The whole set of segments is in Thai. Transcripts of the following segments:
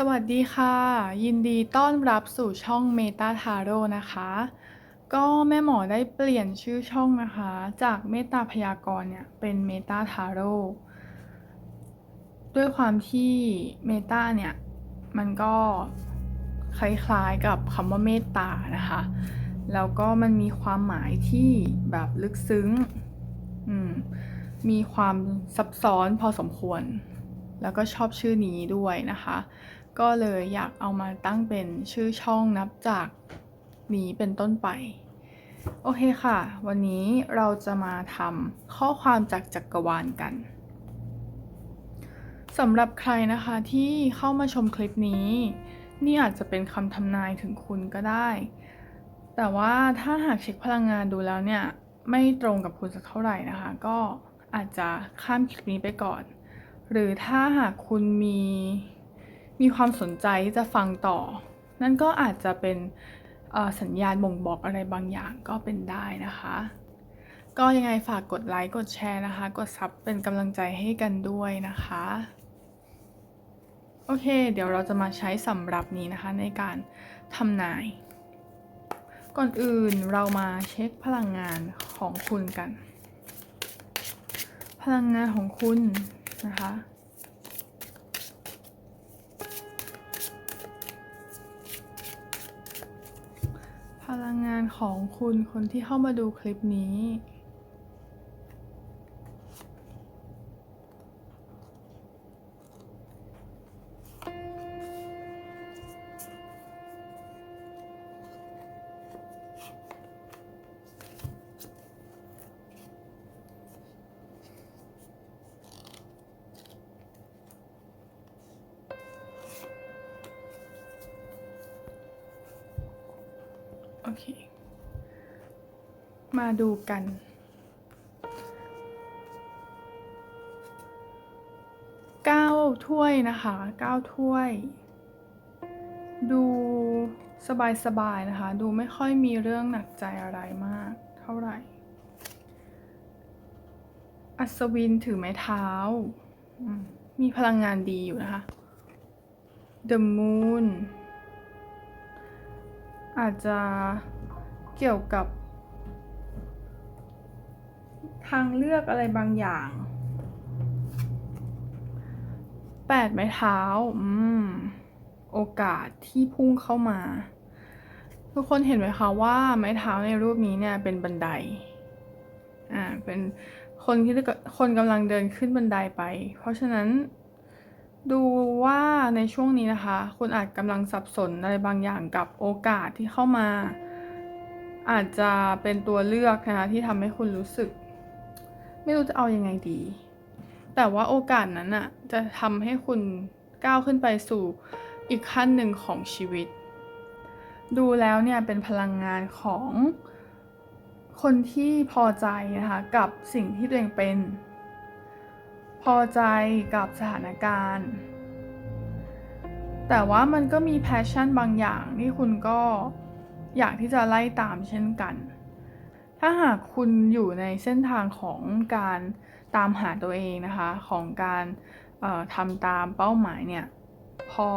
สวัสดีค่ะ ยินดีต้อนรับสู่ช่อง Meta Taro นะคะ ก็แม่หมอได้เปลี่ยนชื่อช่องนะคะ จากเมตาพยากรณ์เนี่ยเป็น Meta Taro ด้วยความที่ Meta เนี่ย มันก็คล้ายๆกับคำว่าเมตตานะคะ แล้วก็มันมีความหมายที่แบบลึกซึ้งอืมมีความซับซ้อนพอสมควร แล้วก็ชอบชื่อนี้ด้วยนะคะ ก็เลยอยากเอามาตั้งเป็นชื่อช่องนับจากนี้เป็นต้นไป โอเคค่ะ วันนี้เราจะมาทำข้อความจากจักรวาลกันสำหรับใครนะคะที่เข้ามาชมคลิปนี้ นี่อาจจะเป็นคำทำนายถึงคุณก็ได้ แต่ว่าถ้าหากเช็คพลังงานดูแล้วเนี่ย ไม่ตรงกับคุณสักเท่าไหร่นะคะ ก็อาจจะข้ามคลิปนี้ไปก่อน หรือถ้าหากคุณมี มีความสนใจที่จะฟังต่อ นั่นก็อาจจะเป็นสัญญาณบ่งบอกอะไรบางอย่างก็เป็นได้นะคะ ก็ยังไงฝากกดไลค์กดแชร์นะคะ กดซับเป็นกำลังใจให้กันด้วยนะคะ โอเค เดี๋ยวเราจะมาใช้สำหรับนี้นะคะในการทำนาย ก่อนอื่นเรามาเช็คพลังงานของคุณกัน พลังงานของคุณนะคะ พลังงานของคุณคนที่เข้ามาดูคลิปนี้ โอเค มาดูกัน เก้าถ้วยนะคะเก้าถ้วย ดูสบายๆนะคะ ดูไม่ค่อยมีเรื่องหนักใจอะไรมาก เท่าไหร่ อัศวินถือไม้เท้า มีพลังงานดีอยู่นะคะ The Moon อาจจะเกี่ยวกับ ทางเลือกอะไรบางอย่างแปดไม้เท้า อืม โอกาสที่พุ่งเข้ามา ทุกคนเห็นไหมคะว่าไม้เท้าในรูปนี้เนี่ยเป็นบันได อ่า เป็นคนที่คนกำลังเดินขึ้นบันไดไป เพราะฉะนั้น ดูว่าในช่วงนี้นะคะ คุณอาจกำลังสับสนอะไรบางอย่างกับโอกาสที่เข้ามา อาจจะเป็นตัวเลือกนะคะที่ทำให้คุณรู้สึก ไม่รู้จะเอายังไงดี แต่ว่าโอกาสนั้นอะจะทำให้คุณก้าวขึ้นไปสู่อีกขั้นหนึ่งของชีวิต ดูแล้วเนี่ยเป็นพลังงานของคนที่พอใจนะคะกับสิ่งที่ตัวเองเป็น พอใจกับสถานการณ์ แต่ว่ามันก็มีแพชชั่นบางอย่างที่คุณก็อยากที่จะไล่ตามเช่นกัน ถ้าหากคุณอยู่ในเส้นทางของการตามหาตัวเองนะคะ ของการทำตามเป้าหมายเนี่ย พอ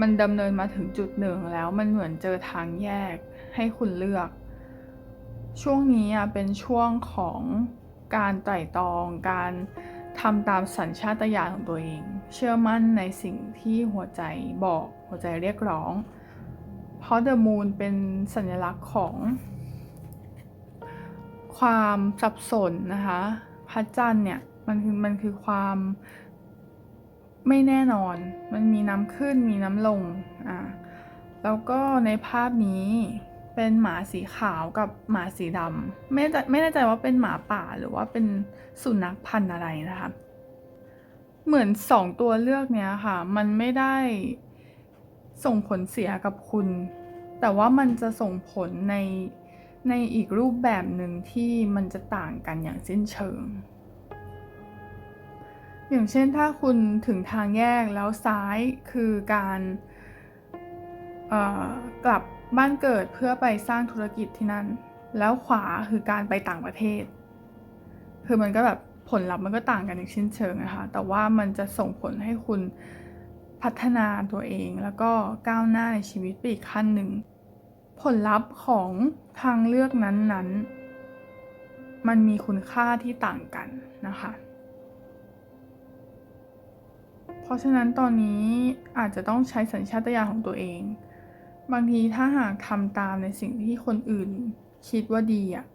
มันดำเนินมาถึงจุดหนึ่งแล้วมันเหมือนเจอทางแยกให้คุณเลือก ช่วงนี้เป็นช่วงของการไต่ตองการ ทำตามสัญชาตญาณของตัวเอง เชื่อมั่นในสิ่งที่หัวใจบอกหัวใจเรียกร้อง เพราะ The Moon เป็นสัญลักษณ์ของ ความสับสนนะคะพระจันทร์เนี่ยมันคือมันคือความไม่แน่นอน มันมีน้ำขึ้นมีน้ำลงอ่าแล้วก็ในภาพนี้ เป็นหมาสีขาวกับหมาสีดำไม่ไม่แน่ใจว่าเป็นหมาป่าหรือว่าเป็นสุนัขพันธุ์อะไรนะคะ เหมือนสองตัวเลือกเนี้ยค่ะ มันไม่ได้ส่งผลเสียกับคุณ แต่ว่ามันจะส่งผลในในอีกรูปแบบหนึ่งที่มันจะต่างกันอย่างสิ้นเชิง อย่างเช่นถ้าคุณถึงทางแยกแล้วซ้ายคือการ กลับบ้านเกิดเพื่อไปสร้างธุรกิจที่นั่น แล้วขวาคือการไปต่างประเทศ คือมันก็แบบผลลัพธ์มันก็ต่างกันอย่างสิ้นเชิงนะคะแต่ว่ามันจะส่งผลให้คุณพัฒนาตัวเอง แล้วก็ก้าวหน้าในชีวิตไปอีกขั้นหนึ่ง ผลลัพธ์ของทางเลือกนั้นๆ มันมีคุณค่าที่ต่างกันนะคะ เพราะฉะนั้นตอนนี้อาจจะต้องใช้สัญชาตญาณของตัวเอง บางทีถ้าหากทำตามในสิ่งที่คนอื่นคิดว่าดีอะ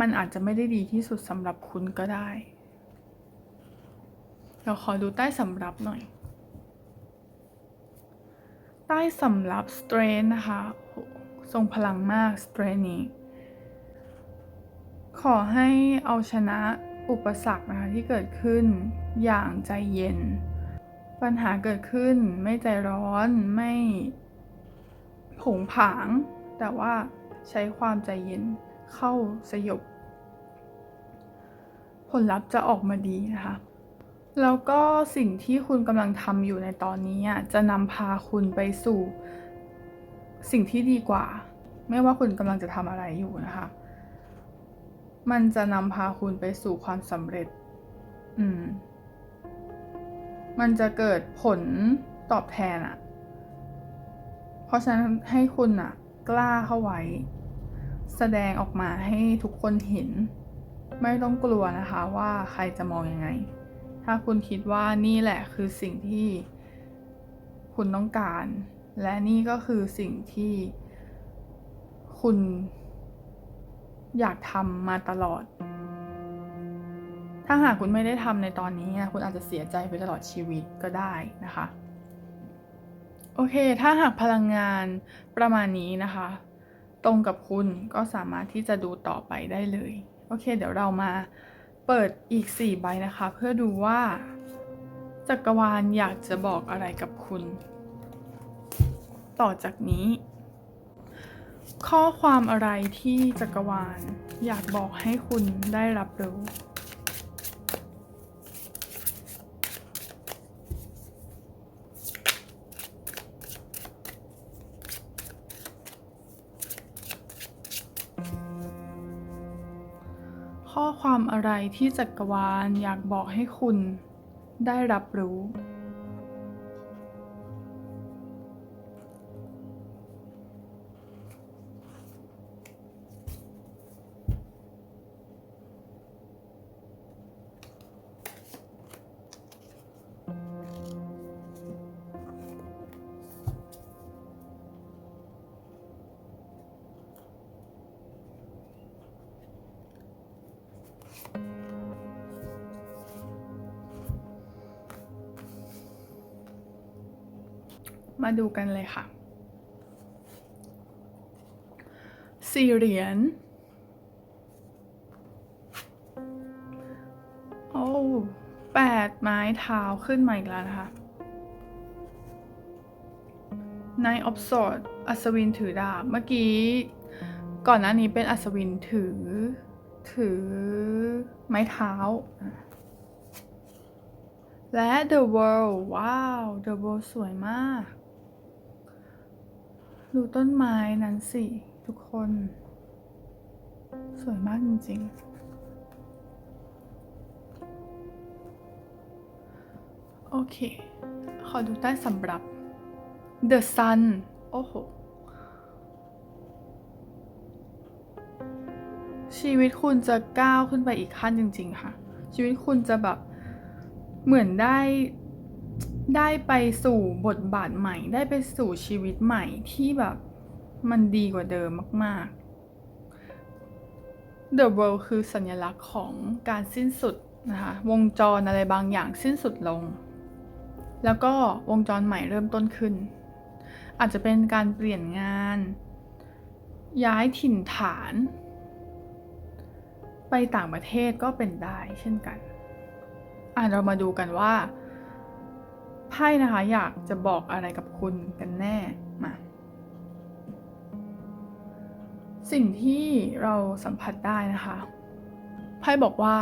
มันอาจจะไม่ได้ดีที่สุดสำหรับคุณก็ได้ เราขอดูใต้สำรับหน่อย ใต้สำรับ strength นะคะ ทรงพลังมาก strength นี้ ขอให้เอาชนะอุปสรรคนะคะที่เกิดขึ้นอย่างใจเย็น ปัญหาเกิดขึ้นไม่ใจร้อนไม่ ผงผาง แต่ว่าใช้ความใจเย็นเข้าสยบ ผลลัพธ์จะออกมาดีนะคะ แล้วก็สิ่งที่คุณกำลังทำอยู่ในตอนนี้อะจะนำพาคุณไปสู่ สิ่งที่ดีกว่า ไม่ว่าคุณกำลังจะทำอะไรอยู่นะคะ มันจะนำพาคุณไปสู่ความสำเร็จ อืม มันจะเกิดผลตอบแทนอะ ราะฉะนั้นให้คุณอะกล้าเข้าไว้ แสดงออกมาให้ทุกคนเห็น ไม่ต้องกลัวนะคะว่าใครจะมองยังไง ถ้าคุณคิดว่านี่แหละคือสิ่งที่คุณต้องการ และนี่ก็คือสิ่งที่คุณอยากทำมาตลอด ถ้าหากคุณไม่ได้ทำในตอนนี้ คุณอาจจะเสียใจไปตลอดชีวิตก็ได้นะคะ โอเค ถ้าหากพลังงานประมาณนี้นะคะ ตรงกับคุณก็สามารถที่จะดูต่อไปได้เลย โอเค เดี๋ยวเรามาเปิดอีก 4 ใบนะคะ เพื่อดูว่า จักรวาลอยากจะบอกอะไรกับคุณ ต่อจากนี้ ข้อความอะไรที่จักรวาลอยากบอกให้คุณได้รับรู้ ความอะไรที่จักรวาลอยากบอกให้คุณได้รับรู้ มาดูกันเลยค่ะสี่เหรียญโอ้แปดไม้เท้าขึ้นมาอีกแล้วนะคะ Nine of Swords อัศวินถือดาบ เมื่อกี้ ก่อนหน้านี้เป็นอัศวินถือ ถือไม้เท้า และ The World ว้าว The World สวยมาก ดูต้นไม้นั้นสิ ทุกคน สวยมากจริง ๆ โอเค ขอดูใต้สำรับ The Sun โอ้โห ชีวิตคุณจะก้าวขึ้นไปอีกขั้นจริง ๆ ค่ะ ชีวิตคุณจะแบบเหมือนได้ ได้ไปสู่บทบาทใหม่ ได้ไปสู่ชีวิตใหม่ที่แบบมันดีกว่าเดิมมาก ๆ The World คือสัญลักษณ์ของการสิ้นสุดนะคะวงจรอะไรบางอย่างสิ้นสุดลง แล้วก็วงจรใหม่เริ่มต้นขึ้น อาจจะเป็นการเปลี่ยนงาน ย้ายถิ่นฐาน ไปต่างประเทศก็เป็นได้เช่นกันอะเรามาดูกันว่า ไพ่นะคะ อยากจะบอกอะไรกับคุณกันแน่มาสิ่งที่เราสัมผัสได้นะคะไพ่บอกว่า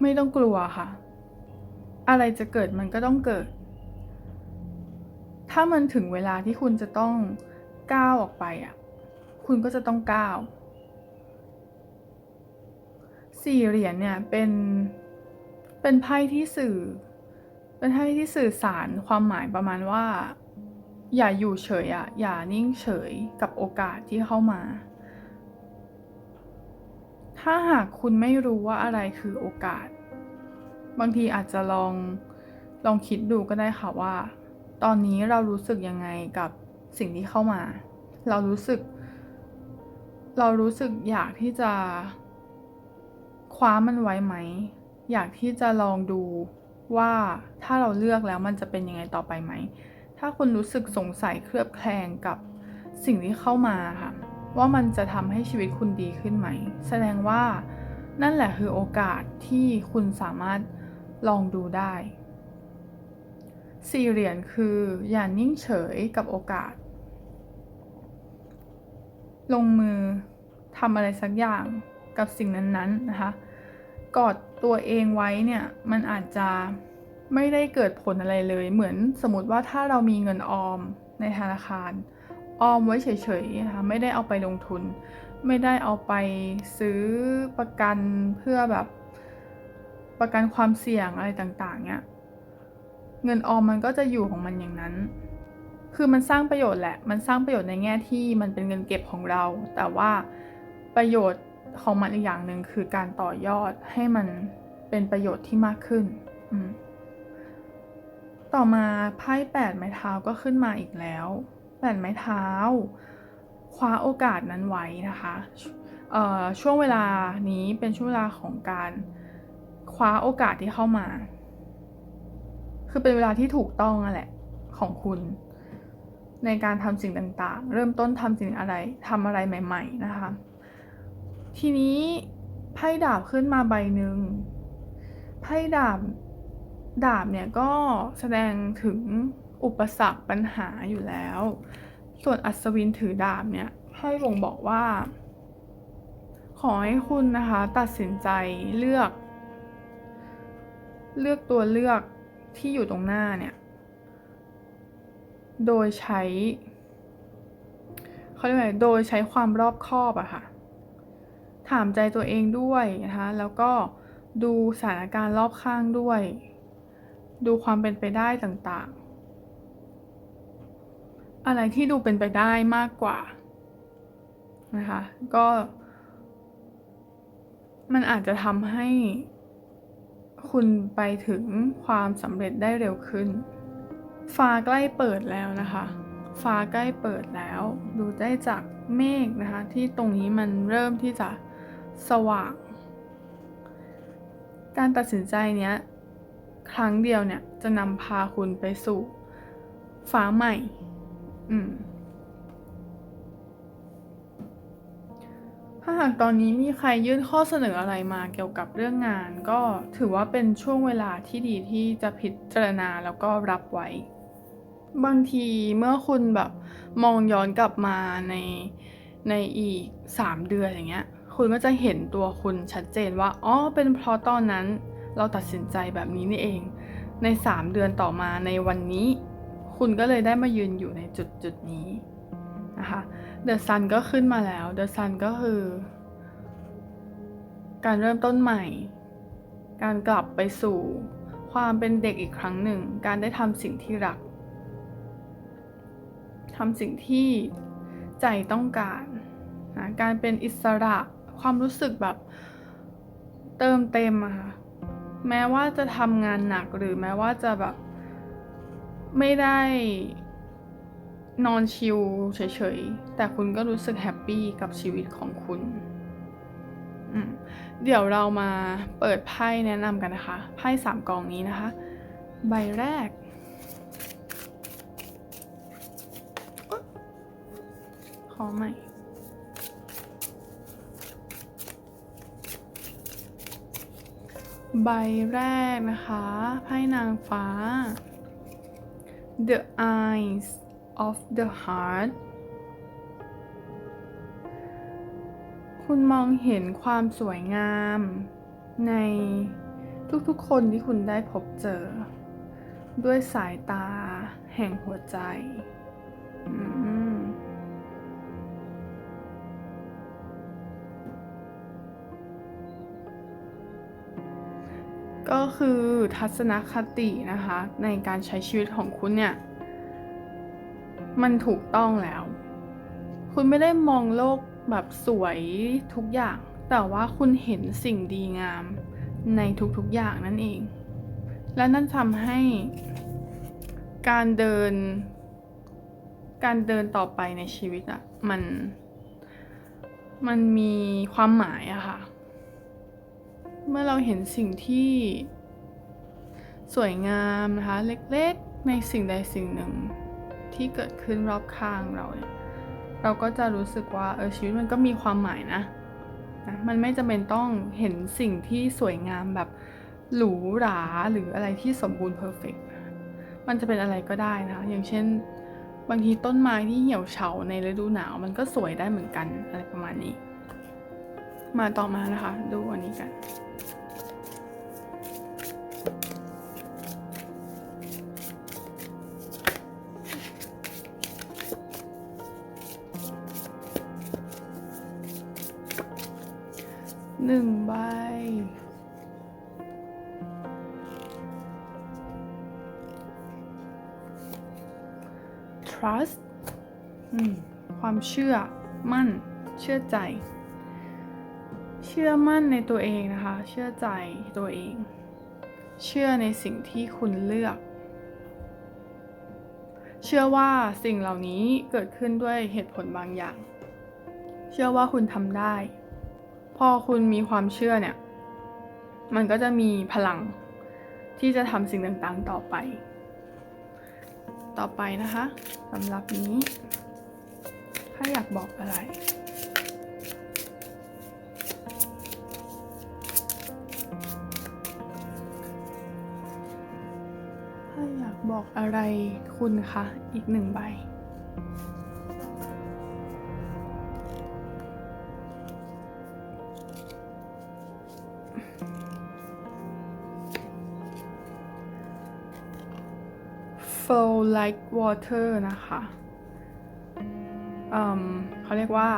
ไม่ต้องกลัวค่ะ อะไรจะเกิดมันก็ต้องเกิด ถ้ามันถึงเวลาที่คุณจะต้องก้าวออกไปอะคุณก็จะต้องก้าวสี่เหรียญเนี่ยเป็น เป็นไพ่ที่สื่อ เป็นไพ่ที่สื่อสารความหมายประมาณว่า อย่าอยู่เฉยอะอย่านิ่งเฉยกับโอกาสที่เข้ามา ถ้าหากคุณไม่รู้ว่าอะไรคือโอกาส บางทีอาจจะลองลองคิดดูก็ได้ค่ะว่า ตอนนี้เรารู้สึกยังไงกับสิ่งที่เข้ามา เรารู้สึก เรารู้สึกอยากที่จะคว้ามันไว้ไหม อยากที่จะลองดูว่าถ้าเราเลือกแล้วมันจะเป็นยังไงต่อไปไหม ถ้าคุณรู้สึกสงสัยเคลือบแคลงกับสิ่งที่เข้ามาค่ะ ว่ามันจะทำให้ชีวิตคุณดีขึ้นไหม แสดงว่านั่นแหละคือโอกาสที่คุณสามารถลองดูได้สี่เหรียญคืออย่านิ่งเฉยกับโอกาส ลงมือทำอะไรสักอย่างกับสิ่งนั้นๆนะคะ กอด ตัวเองไว้เนี่ยมันอาจจะไม่ได้เกิดผลอะไรเลย เหมือนสมมติว่าถ้าเรามีเงินออมในธนาคาร ออมไว้เฉยๆนะคะไม่ได้เอาไปลงทุน ไม่ได้เอาไปซื้อประกันเพื่อแบบประกันความเสี่ยงอะไรต่างๆเนี่ยเงินออมมันก็จะอยู่ของมันอย่างนั้น คือมันสร้างประโยชน์แหละ มันสร้างประโยชน์ในแง่ที่มันเป็นเงินเก็บของเรา แต่ว่าประโยชน์ ของมันอีกอย่างหนึ่งคือการต่อยอดให้มันเป็นประโยชน์ที่มากขึ้น ต่อมาไพ่แปดไม้เท้าก็ขึ้นมาอีกแล้วแปดไม้เท้า คว้าโอกาสนั้นไว้นะคะช่วงเวลานี้เป็นช่วงเวลาของการคว้าโอกาสที่เข้ามา คือเป็นเวลาที่ถูกต้องอะแหละของคุณ ในการทำสิ่งต่างๆ เริ่มต้นทำสิ่งอะไรทำอะไรใหม่ ๆ นะคะ ทีนี้ไพ่ดาบขึ้นมาใบหนึ่งไพ่ดาบดาบเนี่ยก็แสดงถึงอุปสรรคปัญหาอยู่แล้ว ส่วนอัศวินถือดาบเนี่ยไพ่บ่งบอกว่า ขอให้คุณนะคะตัดสินใจเลือก เลือกตัวเลือกที่อยู่ตรงหน้าเนี่ย โดยใช้เขาเรียกว่าโดยใช้ความรอบคอบอะค่ะ ถามใจตัวเองด้วยนะคะ แล้วก็ดูสถานการณ์รอบข้างด้วย ดูความเป็นไปได้ต่างๆ อะไรที่ดูเป็นไปได้มากกว่านะคะก็มันอาจจะทำให้คุณไปถึงความสำเร็จได้เร็วขึ้น ฟ้าใกล้เปิดแล้วนะคะ ฟ้าใกล้เปิดแล้ว ดูได้จากเมฆนะคะ ที่ตรงนี้มันเริ่มที่จะ สว่าง การตัดสินใจเนี้ยครั้งเดียวเนี่ยจะนำพาคุณไปสู่ฟ้าใหม่ อืม ถ้าหากตอนนี้มีใครยื่นข้อเสนออะไรมาเกี่ยวกับเรื่องงาน ก็ถือว่าเป็นช่วงเวลาที่ดีที่จะพิจารณาแล้วก็รับไว้ บางทีเมื่อคุณแบบมองย้อนกลับมาในในอีก 3 เดือนอย่างเงี้ย คุณก็จะเห็นตัวคุณชัดเจนว่าอ๋อเป็นเพราะตอนนั้นเราตัดสินใจแบบนี้นี่เอง ใน 3 เดือนต่อมาในวันนี้ คุณก็เลยได้มายืนอยู่ในจุดจุดนี้นะคะเดอะซันก็ขึ้นมาแล้วเดอะซันก็คือ การเริ่มต้นใหม่ การกลับไปสู่ความเป็นเด็กอีกครั้งหนึ่ง การได้ทำสิ่งที่รักทำสิ่งที่ใจต้องการนะการเป็นอิสระ ความรู้สึกแบบเติมเต็มอะค่ะแม้ว่าจะทำงานหนักหรือแม้ว่าจะแบบ ไม่ได้นอนชิลเฉยๆ แต่คุณก็รู้สึกแฮปปี้กับชีวิตของคุณ เดี๋ยวเรามาเปิดไพ่แนะนำกันนะคะ ไพ่สามกองนี้นะคะ ใบแรก ขอใหม่ ใบแรกนะคะไพ่นางฟ้า The Eyes of the Heart คุณมองเห็นความสวยงาม ในทุกๆคนที่คุณได้พบเจอ ด้วยสายตาแห่งหัวใจ ก็คือทัศนคตินะคะในการใช้ชีวิตของคุณเนี่ย มันถูกต้องแล้ว คุณไม่ได้มองโลกแบบสวยทุกอย่าง แต่ว่าคุณเห็นสิ่งดีงามในทุกๆอย่างนั่นเอง และนั่นทำให้การเดิน การเดินต่อไปในชีวิตอะมัน มันมีความหมายอะค่ะ เมื่อเราเห็นสิ่งที่สวยงามนะคะ เล็กๆในสิ่งใดสิ่งหนึ่งที่เกิดขึ้นรอบข้างเราเนี่ยเราก็จะรู้สึกว่าเออชีวิตมันก็มีความหมายนะนะ มันไม่จำเป็นต้องเห็นสิ่งที่สวยงามแบบหรูหราหรืออะไรที่สมบูรณ์เพอร์เฟกมันจะเป็นอะไรก็ได้นะคะอย่างเช่น บางทีต้นไม้ที่เหี่ยวเฉาในฤดูหนาว มันก็สวยได้เหมือนกันอะไรประมาณนี้ มาต่อมานะคะ ดูอันนี้กันหนึ่งใบ trust ความเชื่อมั่น เชื่อใจ ชื่อมั่นในตัวเองนะคะ เชื่อใจตัวเอง เชื่อในสิ่งที่คุณเลือก เชื่อว่าสิ่งเหล่านี้เกิดขึ้นด้วยเหตุผลบางอย่าง เชื่อว่าคุณทำได้ พอคุณมีความเชื่อเนี่ย มันก็จะมีพลังที่จะทำสิ่งต่างๆต่อไป ต่อไปนะคะสำหรับนี้ ถ้าอยากบอกอะไร อะไรคุณคะอีกหนึ่งใบ flow like water นะคะเขาเรียกว่า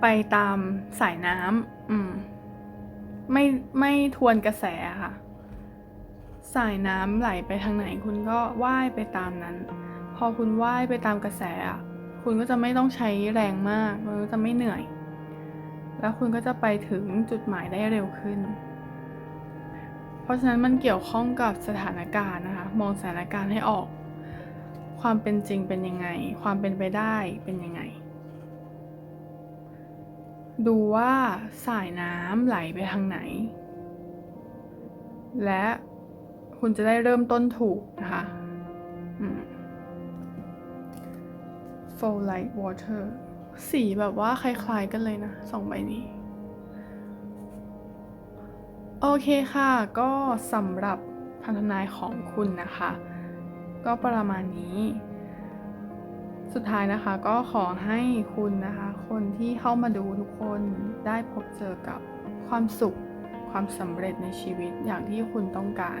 ไปตามสายน้ำมไม่ไม่ทวนกระแสค่ะ สายน้ำไหลไปทางไหนคุณก็ว่ายไปตามนั้น พอคุณว่ายไปตามกระแสอะคุณก็จะไม่ต้องใช้แรงมากมันก็จะไม่เหนื่อย แล้วคุณก็จะไปถึงจุดหมายได้เร็วขึ้น เพราะฉะนั้นมันเกี่ยวข้องกับสถานการณ์นะคะ มองสถานการณ์ให้ออก ความเป็นจริงเป็นยังไง ความเป็นไปได้เป็นยังไง ดูว่าสายน้ำไหลไปทางไหน และ คุณจะได้เริ่มต้นถูกนะคะอืม flow like water สีแบบว่าคล้ายๆกันเลยนะสองใบนี้ โอเคค่ะ ก็สำหรับคำทำนายของคุณนะคะ ก็ประมาณนี้ สุดท้ายนะคะก็ขอให้คุณนะคะ คนที่เข้ามาดูทุกคนได้พบเจอกับความสุขความสำเร็จในชีวิตอย่างที่คุณต้องการ